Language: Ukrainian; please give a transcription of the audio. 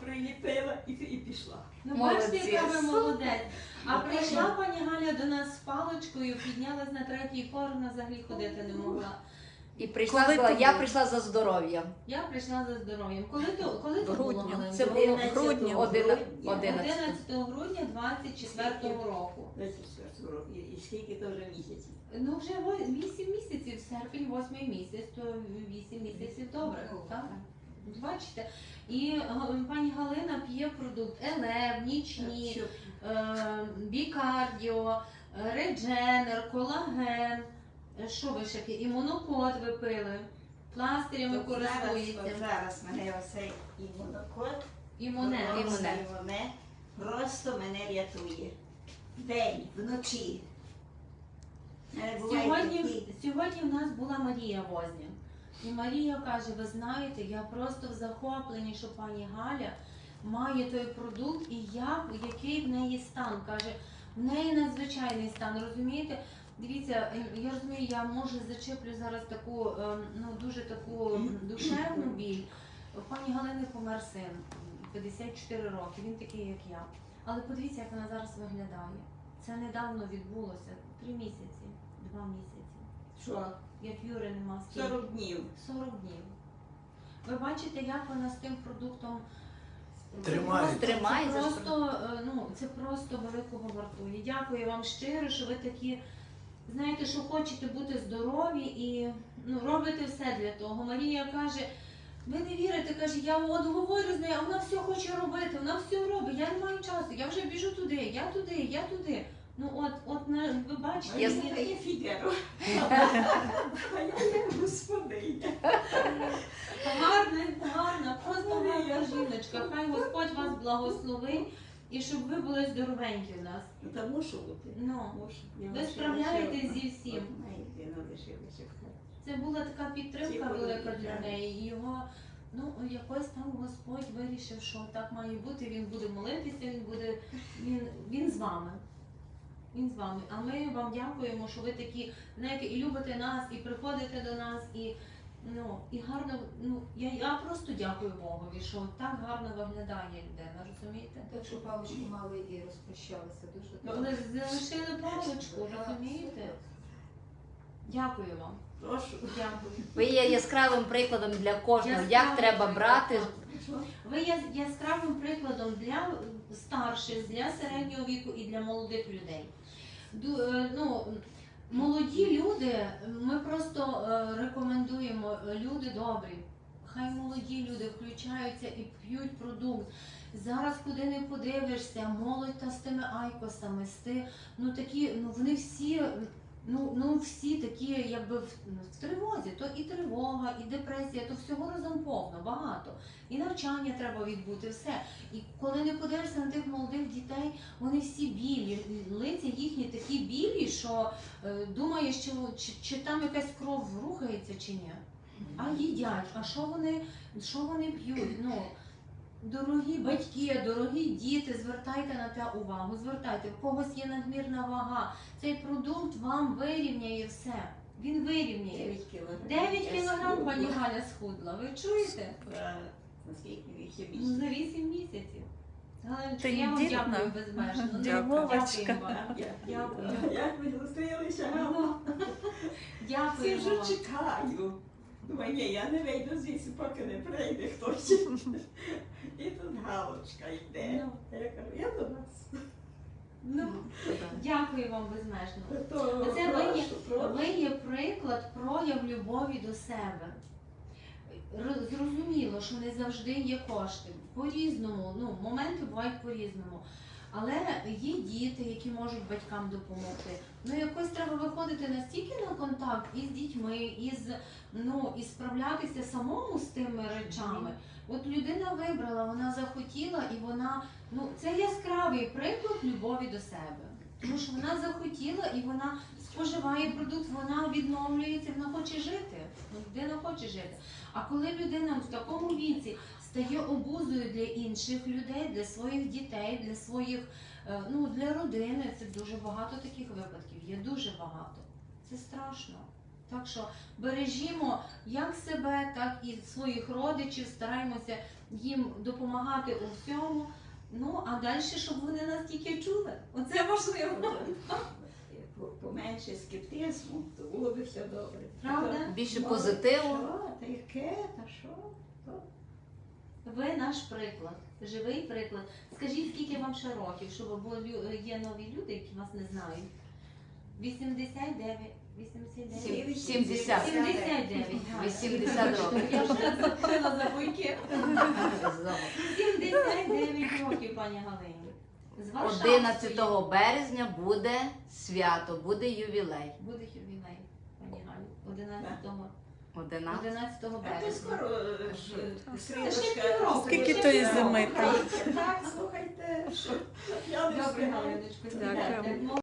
приліпила і, і пішла. Ну, бачите, яка ви молодець. А Ну, прийшла пані Галя до нас з паличкою, піднялась на третій поверх, вона взагалі ходити не могла. І прийшла, Коли сказала, я прийшла за здоров'ям. Я прийшла за здоров'ям. Коли то, коли то було, грудні. Галина? Це було в 11 грудні. Одина- грудня. одинадцять. 11 грудня 24 року. 24 року. І, і скільки то вже місяців? Ну вже 8 місяців, серпень, 8 місяць, то 8 місяців добре, так? Бачите? І е, пані Галина п'є продукт Елев, нічні, е, бікардіо, е, редженер, колаген. Е, Що ви ще? таке? Імунокод ви пили, пластирями користуєтеся. от зараз мене оцей імунокод, Імуне. Імуне. імуне просто мене рятує. День, вночі. Сьогодні, такі- сьогодні в нас була Марія Возня. І Марія каже: ви знаєте, я просто в захопленні, що пані Галя має той продукт, і як, який в неї стан. Каже, в неї надзвичайний стан, розумієте? Дивіться, я розумію, я може зачеплю зараз таку ем, ну дуже таку душевну біль. Пані Галини помер син 54 роки. Він такий, як я. Але подивіться, як вона зараз виглядає. Це недавно відбулося. Три місяці, два місяці. Що? Як Юри нема скільки? 40 днів. 40 днів. Ви бачите, як вона з тим продуктом Тримається. Це просто, е, ну, це просто великого вартує. Дякую вам щиро, що ви такі, знаєте, що хочете бути здорові і ну, робите все для того. Марія каже, ви не вірите, каже, я от говорю з нею, а вона все хоче робити, вона все робить, я не маю часу, я вже біжу туди, я туди, я туди. Ну от, от на- ви бачите, Я є Фігаро. А я є господиня. Гарна, гарна, просто гарна жіночка. Хай Господь вас благословить і щоб ви були здоровенькі в нас. Ну та мушу бути. Ну. Ви справляєтесь зі всім. Це була така підтримка велика для неї. Його ну якось там Господь вирішив, що так має бути. Він буде молитися, він буде він, він з вами. Він з вами. А ми вам дякуємо, що ви такі, знаєте, і любите нас, і приходите до нас, і ну і гарно. Ну я, я просто дякую Богові, що так гарно виглядає людина, розумієте? Так що паличку мали і розпрощалися дуже Вони залишили паличку, розумієте? Дякую вам. Прошу. Дякую. Ви є яскравим прикладом для кожного, як треба брати. Ви є яскравим прикладом для старших, для середнього віку і для молодих людей. Е, Ну, молоді люди, ми просто е, рекомендуємо, е, люди добрі. Хай молоді люди включаються і п'ють продукт. Зараз куди не подивишся, молодь та з тими айкосами, з ти, ну такі, ну вони всі, ну, ну всі такі, якби в, ну, в тривозі. То і тривога, і депресія, то всього разом повно, багато. І навчання треба відбути, все. І коли не подивишся на тих молодих дітей, вони всі білі, лиця їхні такі білі, що е, думаєш, що, чи, чи там якась кров рухається чи ні. А їдять, а що вони, що вони п'ють? Ну, дорогі батьки, дорогі діти, звертайте на те увагу, звертайте, в когось є надмірна вага. Цей продукт вам вирівняє все. Він вирівняє. 9 кілограм. 9 кілограм пані Галя схудла. Ви чуєте? Ну, за 8 місяців. Галеночка, я вам дякую безмежно. Ну, Дякувачка. Вам. Дякую. Як ви зустрілися, Галя? Ну, Це Дякуємо вже чекаю. Думаю, ні, я не вийду звідси, поки не прийде хтось. І тут галочка йде. Ну. Я кажу, я до вас. Ну, дякую вам безмежно. То Це ви є, прошу, ви є приклад прояв любові до себе. Зрозуміло, що не завжди є кошти. По-різному, ну, моменти бувають по-різному. Але є діти, які можуть батькам допомогти. Ну якось треба виходити настільки на контакт із дітьми, із ну і справлятися самому з тими речами. От людина вибрала, вона захотіла, і вона ну це яскравий приклад любові до себе. Тому що вона захотіла і вона споживає продукт, вона відновлюється, вона хоче жити. Ну, Людина хоче жити. А коли людина в такому віці стає обузою для інших людей, для своїх дітей, для своїх, е, ну для родини, це дуже багато таких випадків. Є дуже багато. Це страшно. Так що бережімо як себе, так і своїх родичів, стараємося їм допомагати у всьому. Ну а далі, щоб вони нас тільки чули. Оце важливо. Поменше скептизму, то було б все добре. Правда? Більше позитиву. Та яке, та що? Ви наш приклад, живий приклад. Скажіть, скільки вам ще років, щоб бо є нові люди, які вас не знають. 89, 89. 70. 79. 80 років. Я вже так за буйки. 79 років, пані Галині. З Варшавської. 11 березня буде свято, буде ювілей. Буде ювілей, пані Галю. 11 11. 11 Це березня. скоро е, ж, е, ще Срілочка. півроку. Скільки Ще тої півроку. зими, так? Так, слухайте, що я не Добре, встигаю. Галиночко, Дякую. сідайте.